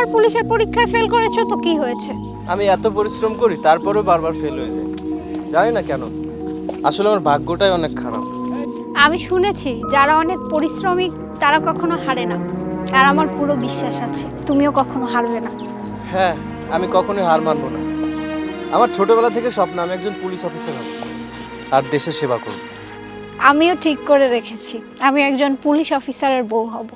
এতবার পুলিশের পরীক্ষায় ফেল করেছ তো কি হয়েছে? আমি এত পরিশ্রম করি তারপরেও বারবার ফেল হয়ে যায়। জানি না কেন। আসলে আমার ভাগ্যটাই অনেক খারাপ। আমি শুনেছি যারা অনেক পরিশ্রমিক তারা কখনো হারে না। আর আমার পুরো বিশ্বাস আছে তুমিও কখনো হারবে না। হ্যাঁ আমি কখনোই হার মানবো না। আমার ছোটবেলা থেকে স্বপ্ন আমি একজন পুলিশ অফিসার হব। আর দেশের সেবা করব। আমিও ঠিক করে রেখেছি আমি একজন পুলিশ অফিসারের বউ হব।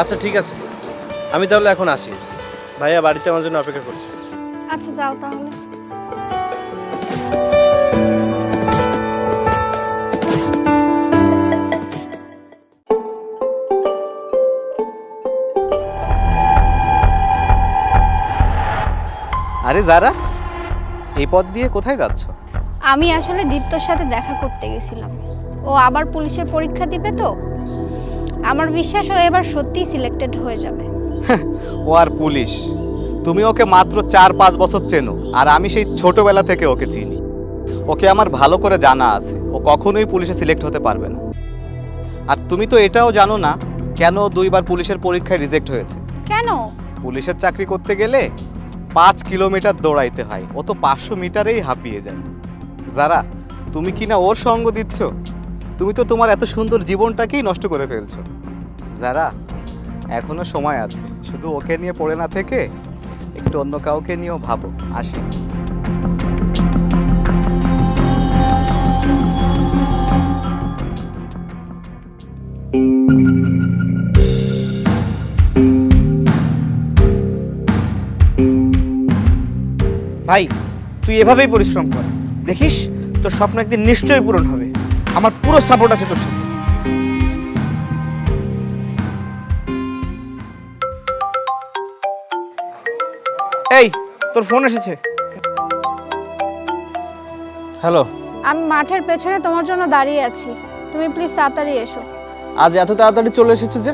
আচ্ছা ঠিক আছে। আমি তাহলে এখন আসি। ভাইয়া বাড়িতে আমার জন্য অপেক্ষা করছে। আচ্ছা যাও তাহলে। আরে যারা এই পথ দিয়ে কোথায় যাচ্ছ? আমি আসলে দীপ্তর সাথে দেখা করতে গেছিলাম। ও আবার পুলিশের পরীক্ষা দিবে তো? আমার বিশ্বাস ও এবার সত্যিই সিলেক্টেড হয়ে যাবে। ও আর পুলিশ। তুমি ওকে মাত্র চার পাঁচ বছর চেনো আর আমি সেই ছোটবেলা থেকে ওকে চিনি। ওকে আমার ভালো করে জানা আছে ও কখনোই পুলিশে সিলেক্ট হতে পারবে না। আর তুমি তো এটাও জানো না কেন দুইবার পুলিশের পরীক্ষায় রিজেক্ট হয়েছে? কেন? পুলিশের চাকরি করতে গেলে পাঁচ কিলোমিটার দৌড়াইতে হয় ও তো পাঁচশো মিটারেই হাঁপিয়ে যায়। যারা তুমি কি না ওর সঙ্গ দিচ্ছ? তুমি তো তোমার এত সুন্দর জীবনটাকেই নষ্ট করে ফেলছো। যারা, এখনও সময় আছে। শুধু ওকে নিয়ে পড়ে না থেকে, একটু অন্য কাউকে নিয়েও ভাবো, আসি। ভাই, তুই এভাবেই পরিশ্রম কর। দেখিস, তোর স্বপ্ন একদিন নিশ্চয়ই পূরণ হবে। আমার পুরো সাপোর্ট আছে তোর সাথে। এই তোর ফোন এসেছে। হ্যালো আমি মাঠের পেছনে তোমার জন্য দাঁড়িয়ে আছি। তুমি প্লিজ তাড়াতাড়ি এসো। আজ এত তাড়াতাড়ি চলে এসেছ যে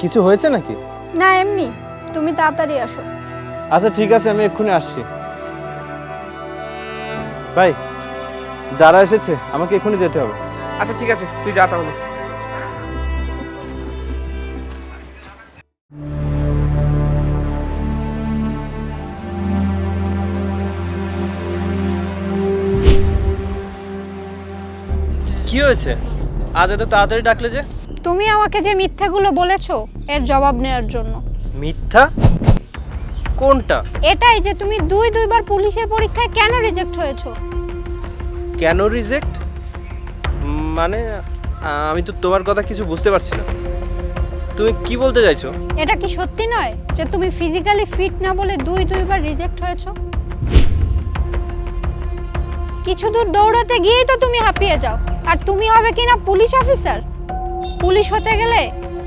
কিছু হয়েছে নাকি? না এমনি। তুমি তাড়াতাড়ি আসো। আচ্ছা ঠিক আছে আমি এক্ষুনি আসছি। ভাই যারা এসেছে আমাকে এক্ষুনি যেতে হবে। আচ্ছা ঠিক আছে তুই যা তাহলে। কি হয়েছে? আজ এত তাড়াতাড়ি ডাকলে যে? তুমি আমাকে যে মিথ্যাগুলো বলেছ এর জবাব নেওয়ার জন্য। মিথ্যা? কোনটা? এটাই যে তুমি দুই দুইবার পুলিশের পরীক্ষায় কেন রিজেক্ট হয়েছো। কেন রিজেক্ট মানে আমি তো তোমার কথা কিছু বুঝতে পারছি না। তুমি কি বলতে চাইছো? এটা কি সত্যি নয় যে তুমি ফিজিক্যালি ফিট না বলে দুই দুইবার রিজেক্ট হয়েছো? কিছু দূর দৌড়াতে গিয়েই তো তুমি হাঁপিয়ে যাও। আর তুমি হবে কিনা পুলিশ অফিসার পুলিশ হতে গেলে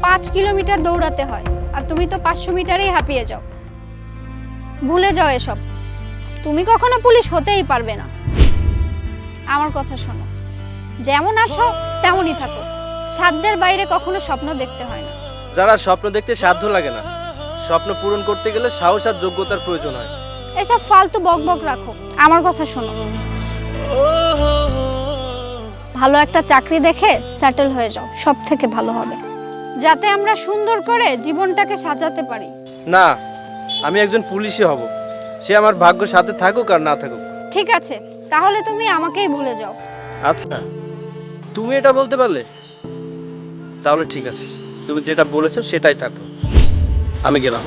পাঁচ কিলোমিটার দৌড়াতে হয়। আর তুমি তো পাঁচশো মিটারেই হাঁপিয়ে যাও। ভুলে যাও এসব। তুমি কখনো পুলিশ হতেই পারবে না। আমার কথা শোনো। যেমন আছো তেমনই থাকো। সাধ্যের বাইরে কখনো স্বপ্ন দেখতে হয় না। যারা স্বপ্ন দেখতে সাধ্য লাগে না স্বপ্ন পূরণ করতে গেলে সাহস আর যোগ্যতার প্রয়োজন হয়। এসব ফালতু বকবক রাখো আমার কথা শোনো। ভালো একটা চাকরি দেখে সেটেল হয়ে যাও সব থেকে ভালো হবে। যাতে আমরা সুন্দর করে জীবনটাকে সাজাতে পারি। না আমি একজন পুলিশই হব। সে আমার ভাগ্য সাথে থাকুক আর না থাকুক। ঠিক আছে তাহলে তুমি আমাকেই ভুলে যাও। আচ্ছা। তুমি এটা বলতে পারলে? তাহলে ঠিক আছে। তুমি যেটা বলেছ সেটাই থাকো। আমি গেলাম।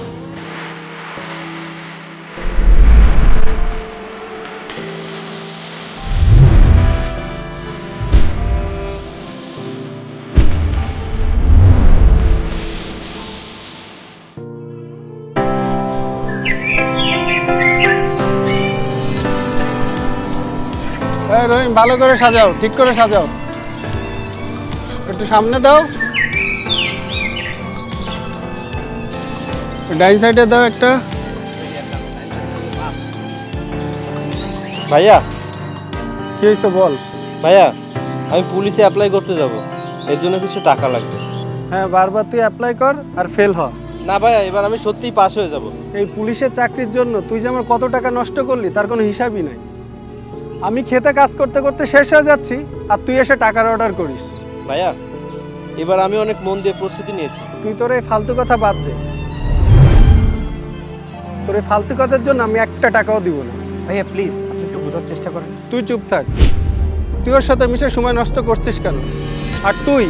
ভালো করে সাজাও, ঠিক করে সাজাও। একটু সামনে দাও। ডাইন সাইডে দাও একটা। ভাইয়া কি হয়েছে বল? ভাইয়া আমি পুলিশে অ্যাপ্লাই করতে যাব। এর জন্য কিছু টাকা লাগবে। হ্যাঁ বারবার তুই অ্যাপ্লাই কর আর ফেল হ। না ভাইয়া এবার আমি সত্যিই পাস হয়ে যাব। এই পুলিশের চাকরির জন্য তুই যে আমার কত টাকা নষ্ট করলি তার কোনো হিসাবই নাই। আমি খেতে কাজ করতে করতে শেষ হয়ে যাচ্ছি আর তুই এসে টাকার অর্ডার করিস। ভাইয়া এবার আমি অনেক মন দিয়ে প্রস্তুতি নিয়েছি। তুই তোর এই ফালতু কথা বাদ দে। তোর এই ফালতু কথার জন্য আমি একটা টাকাও দিব না। ভাইয়া প্লিজ আপনি একটু বোঝার চেষ্টা করেন। তুই চুপ থাক। তুই ওর সাথে মিশে সময় নষ্ট করছিস কেন? আর তুই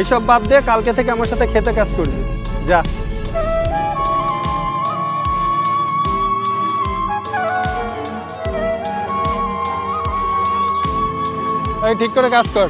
এইসব বাদ দিয়ে কালকে থেকে আমার সাথে খেতে কাজ করবি। যা। ঠিক করে কাজ কর।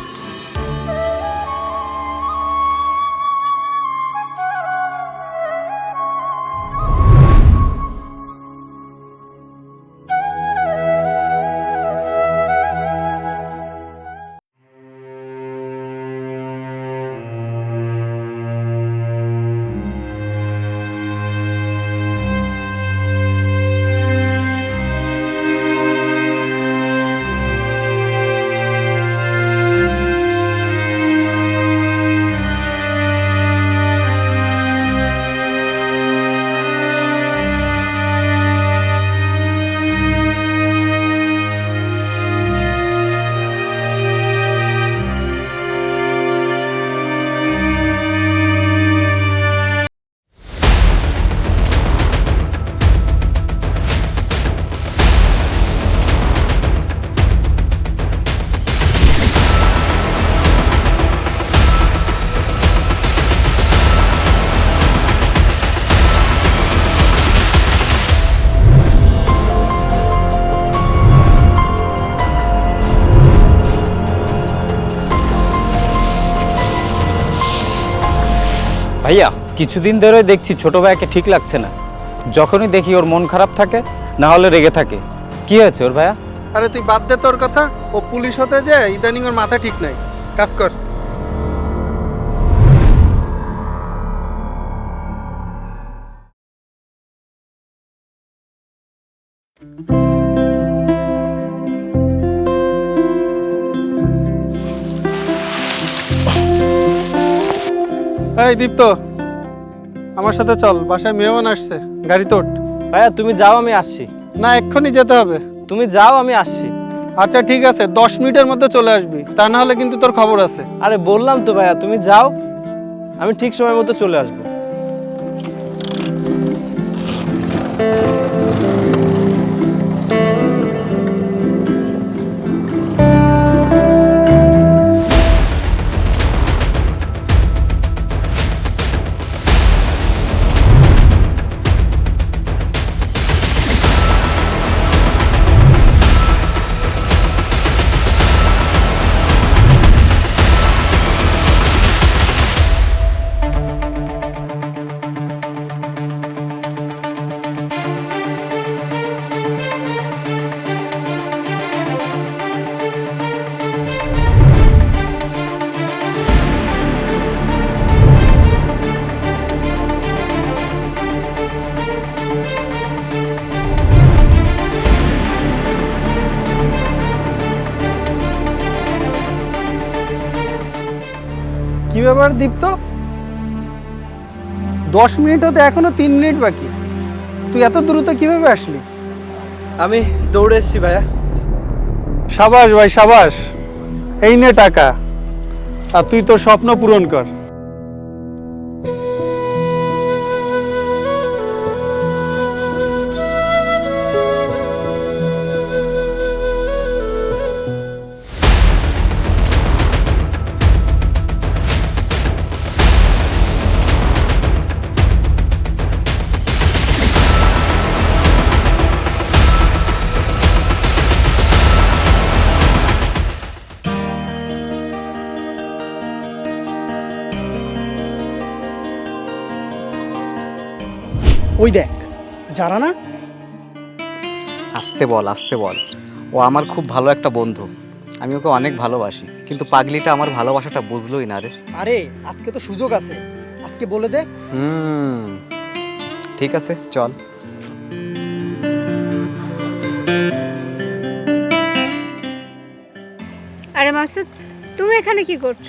ভাইয়া, কিছুদিন ধরে দেখছি ছোট ভাইয়াকে ঠিক লাগছে না। যখনই দেখি ওর মন খারাপ থাকে, না হলে রেগে থাকে। কি হয়েছে ওর ভাইয়া? আরে তুই বাদ দে তোর কথা। ও পুলিশ হতে যে ইদানিং ওর মাথা ঠিক নাই। কাজ কর। এই দীপ্ত আমার সাথে চল বাসায় মেহমান আসছে গাড়ি তোট। ভাইয়া তুমি যাও আমি আসছি। না এক্ষুনি যেতে হবে। তুমি যাও আমি আসছি। আচ্ছা ঠিক আছে দশ মিনিটের মধ্যে চলে আসবি তা না হলে কিন্তু তোর খবর আছে। আরে বললাম তো ভাইয়া তুমি যাও আমি ঠিক সময় মতো চলে আসব। কি ব্যাপার দীপ্ত? দশ মিনিট হতে এখনও তিন মিনিট বাকি। তুই এত দ্রুত কীভাবে আসলি? আমি দৌড়ে এসছি ভাইয়া। সাবাস ভাই সাবাস। এই নে টাকা। আর তুই তোর স্বপ্ন পূরণ কর। ওই দেখ যারা না আসতে বল আসতে বল। ও আমার খুব ভালো একটা বন্ধু। আমি ওকে অনেক ভালোবাসি কিন্তু পাগলিটা আমার ভালোবাসাটা বুঝলোই না রে। আরে আজকে তো সুযোগ আছে। আজকে বলে দে। হুম ঠিক আছে চল। আরে মাসুদ তুমি এখানে কি করছ?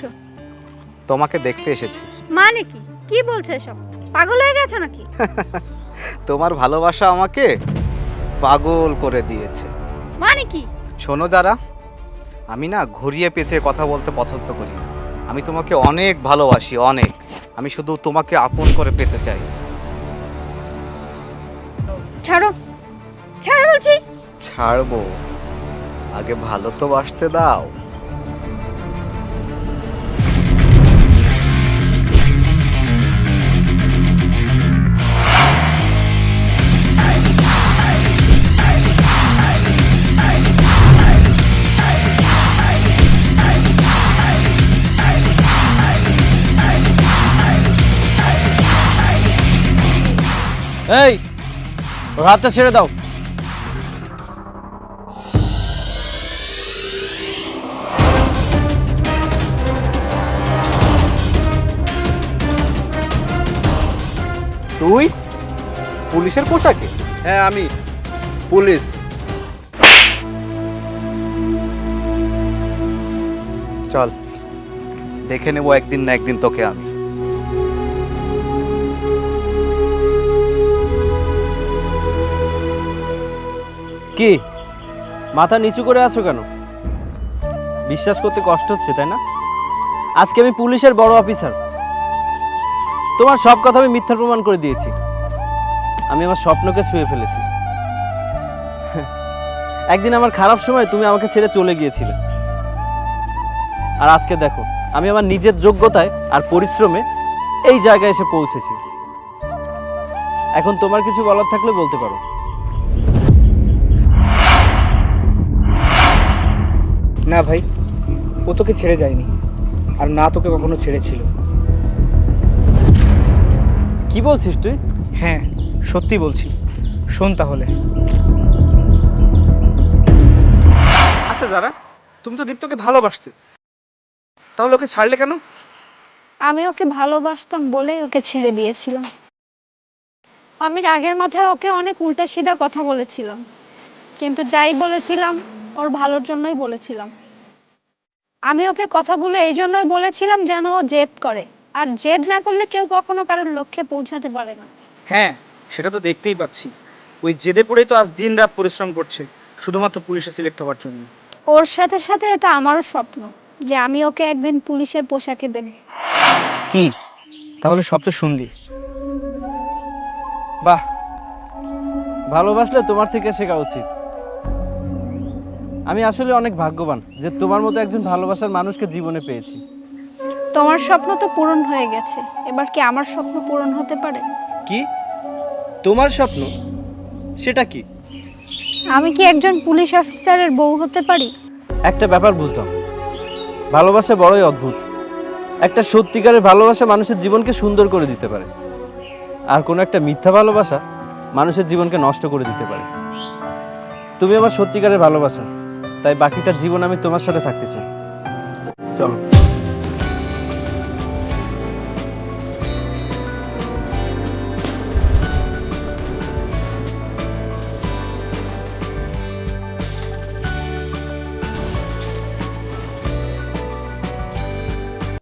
তোমাকে দেখতে এসেছি। মানে কি? কি বলছো এসব? পাগল হয়ে গেছো নাকি? তোমার ভালোবাসা আমাকে পাগল করে দিয়েছে। মানে কি? শোনো যারা আমি না ঘুরিয়ে পেঁচে কথা বলতে পছন্দ করি না। আমি তোমাকে অনেক ভালোবাসি অনেক। আমি শুধু তোমাকে আপন করে পেতে চাই। ছাড়ো ছাড়ো বলছি। ছাড়বো। আগে ভালো তো বাসতে দাও। এই ওর হাতটা ছেড়ে দাও। তুই? পুলিশের পোশাকে? হ্যাঁ আমি। পুলিশ। চল দেখে নেব একদিন না একদিন তোকে আমি। কি? মাথা নিচু করে আছো কেন? বিশ্বাস করতে কষ্ট হচ্ছে, তাই না? আজকে আমি পুলিশের বড় অফিসার। তোমার সব কথা আমি মিথ্যা প্রমাণ করে দিয়েছি। আমি আমার স্বপ্নকে ছুঁয়ে ফেলেছি। একদিন আমার খারাপ সময় তুমি আমাকে ছেড়ে চলে গিয়েছিলে। আর আজকে দেখো, আমি আমার নিজের যোগ্যতায় আর পরিশ্রমে এই জায়গায় এসে পৌঁছেছি। এখন তোমার কিছু বলার থাকলে বলতে পারো। না ভাই ও তোকে ছেড়ে যায়নি আর না তোকে কখনো ছেড়েছিল। কি বলছিস তুই? হ্যাঁ সত্যি বলছি। শোন তাহলে। আচ্ছা যারা তুমি তো দীপ্তকে ভালোবাসতে। তাহলে ওকে ছাড়লে কেন? আমি ওকে ভালোবাসতাম বলেই ওকে ছেড়ে দিয়েছিলাম। আমি রাগের মাথায় ওকে অনেক উল্টা সিধা কথা বলেছিলাম। কিন্তু যাই বলেছিলাম ওর ভালোর জন্যই বলেছিলাম। আমি ওকে কথা বলে এই জন্যই বলেছিলাম যেন ও জেদ করে। আর জেদ না করলে কেউ কখনো কারোর লক্ষ্যে পৌঁছাতে পারে না। হ্যাঁ সেটা তো দেখতেই পাচ্ছি। ওই জেদে পড়েই তো আজ দিন রাত পরিশ্রম করছে শুধুমাত্র পুলিশে সিলেক্ট হওয়ার জন্য। ওর সাথে সাথে এটা আমারও স্বপ্ন যে আমি ওকে একদিন পুলিশের পোশাকে দেব কি? তাহলে সব তো শুনলি। বাহ! ভালোবাসলে তোমার থেকে শেখা উচিত। আমি আসলে অনেক ভাগ্যবান যে তোমার মতো একজন ভালোবাসার মানুষকে জীবনে পেয়েছি। তোমার স্বপ্ন তো পূরণ হয়ে গেছে। এবার কি আমার স্বপ্ন পূরণ হতে পারে? কি? তোমার স্বপ্ন? সেটা কি? আমি কি একজন পুলিশ অফিসারের বউ হতে পারি? একটা ব্যাপার বুঝলাম। ভালোবাসা বড়ই অদ্ভুত। একটা সত্যিকারের ভালোবাসা মানুষের জীবনকে সুন্দর করে দিতে পারে। আর কোনো একটা মিথ্যা ভালোবাসা মানুষের জীবনকে নষ্ট করে দিতে পারে। তুমি আমার সত্যিকারের ভালোবাসা। তাই বাকিটা জীবন আমি তোমার সাথে থাকতে চাই। চলো।